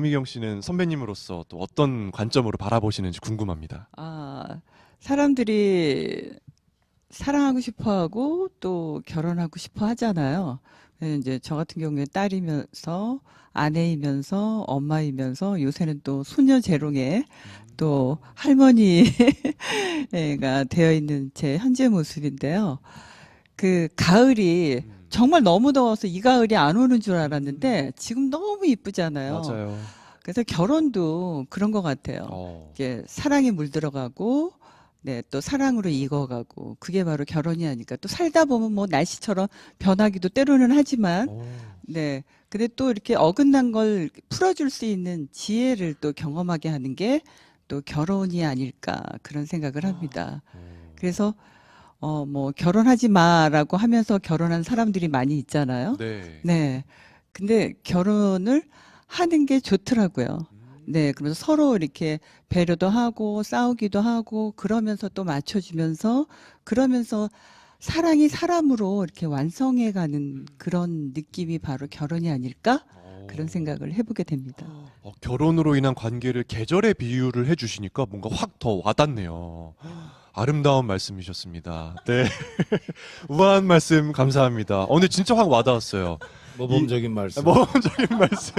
미경 씨는 선배님으로서 또 어떤 관점으로 바라보시는지 궁금합니다. 아, 사람들이 사랑하고 싶어 하고 또 결혼하고 싶어 하잖아요. 예, 이제 저 같은 경우에 딸이면서 아내이면서 엄마이면서 요새는 또 소녀 재롱에 또 할머니가 되어 있는 제 현재 모습인데요. 그 가을이 정말 너무 더워서 이 가을이 안 오는 줄 알았는데 지금 너무 이쁘잖아요. 맞아요. 그래서 결혼도 그런 것 같아요. 어. 이게 사랑이 물들어가고 네, 또 사랑으로 익어가고 그게 바로 결혼이 아닐까. 또 살다 보면 뭐 날씨처럼 변하기도 때로는 하지만 어. 네. 근데 또 이렇게 어긋난 걸 풀어줄 수 있는 지혜를 또 경험하게 하는 게 또 결혼이 아닐까 그런 생각을 합니다. 어. 그래서 어, 뭐 결혼하지 마라고 하면서 결혼한 사람들이 많이 있잖아요. 네. 네. 근데 결혼을 하는 게 좋더라고요. 음. 네, 그러면서 서로 이렇게 배려도 하고 싸우기도 하고 그러면서 또 맞춰주면서 그러면서 사랑이 사람으로 이렇게 완성해 가는 그런 느낌이 바로 결혼이 아닐까 어. 그런 생각을 해보게 됩니다. 어, 결혼으로 인한 관계를 계절에 비유를 해주시니까 뭔가 확 더 와닿네요. 아름다운 말씀이셨습니다. 네. 우아한 말씀 감사합니다. 어, 근데 진짜 확 와닿았어요. 모범적인 말씀. 모범적인 말씀.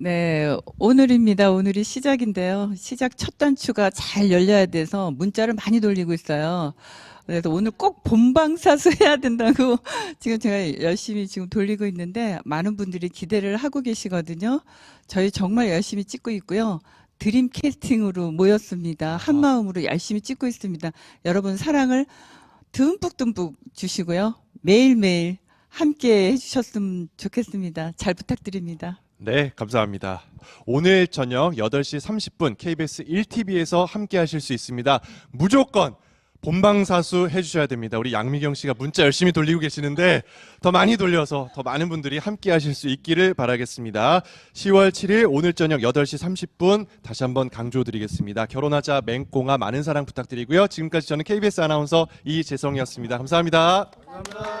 네, 오늘입니다. 오늘이 시작인데요. 시작 첫 단추가 잘 열려야 돼서 문자를 많이 돌리고 있어요. 그래서 오늘 꼭 본방사수 해야 된다고 지금 제가 열심히 지금 돌리고 있는데 많은 분들이 기대를 하고 계시거든요. 저희 정말 열심히 찍고 있고요. 드림 캐스팅으로 모였습니다. 한 아. 마음으로 열심히 찍고 있습니다. 여러분 사랑을 듬뿍듬뿍 주시고요. 매일매일 함께 해주셨으면 좋겠습니다. 잘 부탁드립니다. 네, 감사합니다. 오늘 저녁 8시 30분 KBS 1TV에서 함께 하실 수 있습니다. 무조건 본방사수 해주셔야 됩니다. 우리 양미경 씨가 문자 열심히 돌리고 계시는데 더 많이 돌려서 더 많은 분들이 함께 하실 수 있기를 바라겠습니다. 10월 7일 오늘 저녁 8시 30분 다시 한번 강조드리겠습니다. 결혼하자 맹꽁아 많은 사랑 부탁드리고요. 지금까지 저는 KBS 아나운서 이재성이었습니다. 감사합니다. 감사합니다.